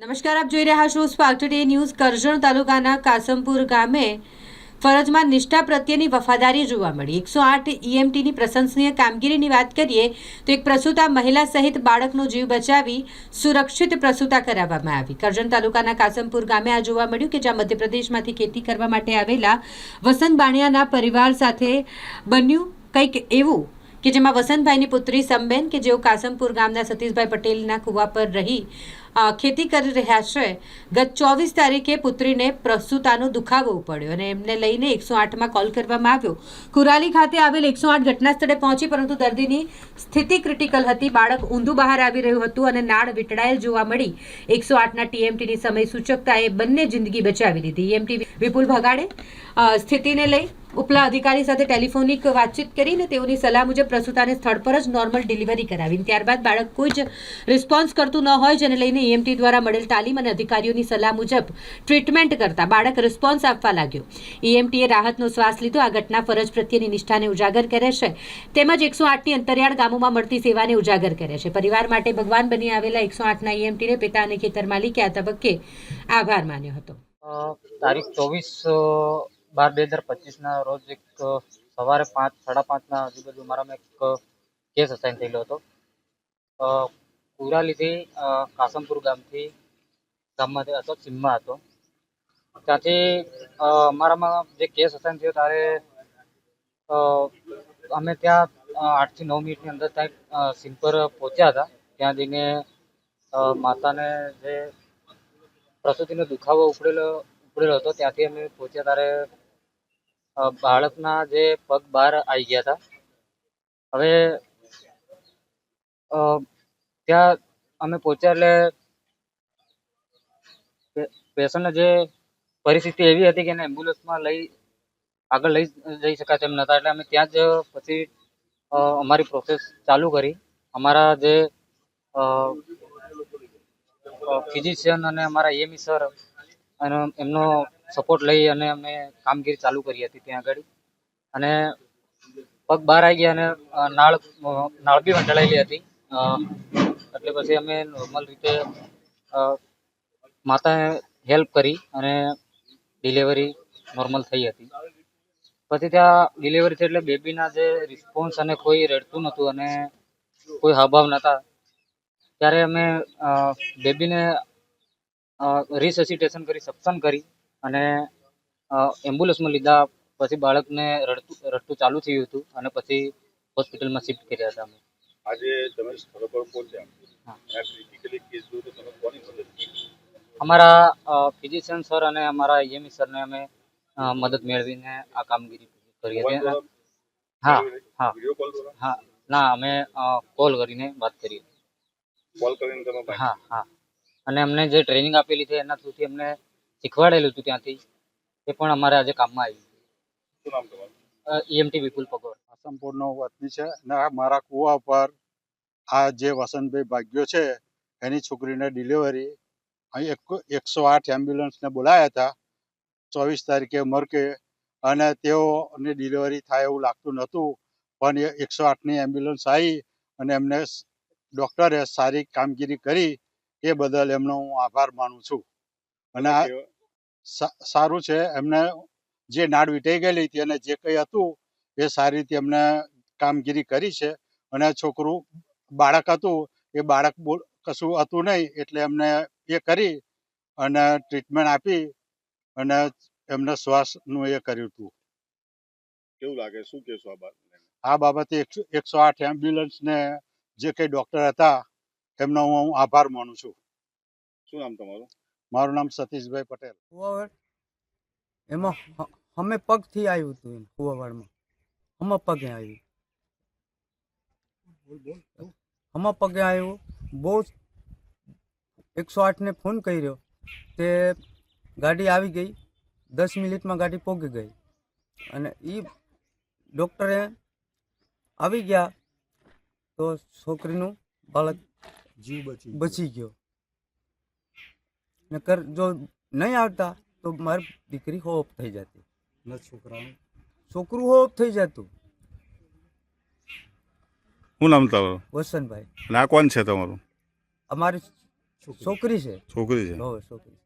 નમસ્કાર, આપ જોઈ રહ્યા છો સ્પાર્ક ટુડે ન્યૂઝ કરજણ તાલુકાના કાસમપુર ગામે ફરજમાં નિષ્ઠા પ્રત્યેની વફાદારી જોવા મળી. એકસો આઠ ઈએમટીની પ્રશંસનીય કામગીરીની વાત કરીએ, તો એક પ્રસૂતા મહિલા સહિત બાળકનો જીવ બચાવી સુરક્ષિત પ્રસૂતા કરાવવામાં આવી. કરજણ તાલુકાના કાસમપુર ગામે આ જોવા મળ્યું કે જ્યાં મધ્યપ્રદેશમાંથી ખેતી કરવા માટે આવેલા વસંત બાણિયાના પરિવાર સાથે બન્યું કંઈક એવું કે જેમાં વસંતભાઈની પુત્રી સંબેન કે જેઓ કાસમપુર ગામના સતીશભાઈ પટેલના કુવા પર રહી ખેતી કરી રહ્યા છે, ગત ચોવીસ તારીખે પુત્રીને પ્રસૂતાનો દુખાવો પડ્યો અને એમને લઈને એકસો આઠમાં કોલ કરવામાં આવ્યો. કુરાલી ખાતે આવેલ એકસો આઠ ઘટના સ્થળે પહોંચી, પરંતુ દર્દીની સ્થિતિ ક્રિટિકલ હતી. બાળક ઊંધું બહાર આવી રહ્યું હતું અને નાળ વીંટળાયેલ જોવા મળી. એકસો આઠના ટીએમટીની સમય સૂચકતાએ બંને જિંદગી બચાવી લીધી એમટી વિપુલ ભગાડે સ્થિતિને લઈ ઉપલા અધિકારી સાથે ટેલિફોનિક વાતચીત કરીને તેઓની સલાહ મુજબ પ્રસૂતાને સ્થળ પર જ નોર્મલ ડિલિવરી કરાવી ત્યારબાદ બાળક કોઈ જ રિસ્પોન્સ કરતું ન હોય, જેને લઈને ઈએમટી દ્વારા મળેલ તાલીમ અને અધિકારીઓની સલાહ મુજબ ટ્રીટમેન્ટ કરતા બાળક રિસ્પોન્સ આપવા લાગ્યો. ઈએમટીએ રાહતનો શ્વાસ લીધો. આ ઘટના ફરજ પ્રત્યેની નિષ્ઠાને ઉજાગર કરે છે. તેમજ એકસો આઠની અંતરિયાળ ગામોમાં મળતી સેવાને ઉજાગર કરે છે. પરિવાર માટે ભગવાન બની આવેલા એકસો આઠના ઈએમટીને પિતા અને ખેતર માલિકે આ તબક્કે આભાર માન્યો હતો. તારીખ ચોવીસ બાર બે હજાર પચીસના રોજ એક સવારે પાંચ, સાડા પાંચના આજુબાજુ મારામાં એક કેસ અસાઇન થયેલો હતો. કુરાલીથી કાસમપુર ગામથી ગામમાંથી હતો સિમમાં હતો. ત્યાંથી અમારામાં જે કેસ અસાઇન થયો ત્યારે અમે ત્યાં આઠથી નવ મિનિટની અંદર ત્યાં સીમ પર પહોંચ્યા હતા. ત્યાં જઈને માતાને જે પ્રસૂતિનો દુખાવો ઉપડેલો ઉપડેલો હતો, ત્યાંથી અમે પહોંચ્યા ત્યારે બાળકના જે પગ બહાર આવી ગયા હતા હવે ત્યાં અમે પહોંચ્યા એટલે પેશન્ટને જે પરિસ્થિતિ એવી હતી કે એને એમ્બ્યુલન્સમાં લઈ, આગળ લઈ જઈ શકાય તેમ નહોતા. એટલે અમે ત્યાં જ પછી અમારી પ્રોસેસ ચાલુ કરી. અમારા જે ફિઝિશિયન અને અમારા એમી સર અને એમનો સપોર્ટ લઈ અને અમે કામગીરી ચાલુ કરી હતી ત્યાં આગળ. અને પગ બહાર આવી ગયા અને નાળ નાળ બી વંટળાયેલી હતી. એટલે પછી અમે નોર્મલ રીતે માતાએ હેલ્પ કરી અને ડિલિવરી નોર્મલ થઈ હતી. પછી ત્યાં ડિલિવરી થઈ એટલે બેબીના જે રિસ્પોન્સ અને કોઈ રડતું નહોતું અને કોઈ હાવભાવ નહોતા. ત્યારે અમે બેબીને રિસેસિટેશન કરી સપ્સન કરી. અને એમ્બ્યુલન્સમાં લીધા પછી બાળકને રડતું રડતું ચાલુ થયું હતું અને પછી હોસ્પિટલમાં શિફ્ટ કર્યા હતા અમે. આજે તમે સ્થળ પર પહોંચ્યા ક્રિટિકલી કેસ જોયું તો તમે કોની મદદ કરી? અમારા ફિઝિશિયન સર અને અમારા એએમઈ સરને અમે મદદ મેળવીને આ કામગીરી કરી હતી હા હા. હા ના અમે કોલ કરીને વાત કરી કોલ કરીને તમે હા હા. અને અમને જે ટ્રેનિંગ આપેલી છે એના થ્રુથી અમને શીખવાડેલું હતું ત્યાંથી એ પણ અમારે આજે કામમાં આવ્યું. ઈએમટી વિપુલ પગોર આસમપુરનો વતની છે અને મારા કુવા પર આ જે વસંતભાઈ ભાગ્યો છે એની છોકરીને ડિલિવરી અહીં એક એકસો આઠ એમ્બ્યુલન્સને બોલાયા હતા ચોવીસ તારીખે મરકે અને તેઓની ડિલિવરી થાય એવું લાગતું નહોતું પણ એ એકસો આઠની એમ્બ્યુલન્સ આવી અને એમને ડૉક્ટરે સારી કામગીરી કરી એ બદલ એમનો હું આભાર માનું છું. અને સારું છે. એમને જે નાડ વીટાઈ ગયેલી હતી અને જે કંઈ હતું એ સારી રીતે એમને કામગીરી કરી છે. અને છોકરું બાળક હતું એ બાળક કશું હતું નહીં એટલે એમને એ કરી અને ટ્રીટમેન્ટ આપી અને એમને શ્વાસનું એ કર્યું હતું. કેવું લાગે? શું કહેશો આ બાત આ બાબતે એકસો એકસો આઠ એમ્બ્યુલન્સને જે કંઈ ડૉક્ટર હતા એમનો હું આભાર માનું છું. શું નામ તમારું? મારું નામ સતીશભાઈ પટેલ. કુવાવાડ? એમાં અમે પગથી આવ્યું હતું એમ કુવાવાડમાં. અમે પગે આવ્યું. અમે પગે આવ્યું. બહુ એકસો આઠને ફોન કર્યો. તે ગાડી આવી ગઈ. દસ મિનિટમાં ગાડી પહોંચી ગઈ. અને એ ડૉક્ટરે આવી ગયા તો છોકરીનું બાળક જીવ બચી બચી ગયો. નકર જો નહીં આવતા તો મારી દીકરી હોપ થઈ જતી. ન છોકરાનું છોકરું હોપ થઈ જતું. શું નામ તમારું? વસંતભાઈ. ના કોણ છે તમારું? અમારી છોકરી. છે. છોકરી છે. હોવે છોકરી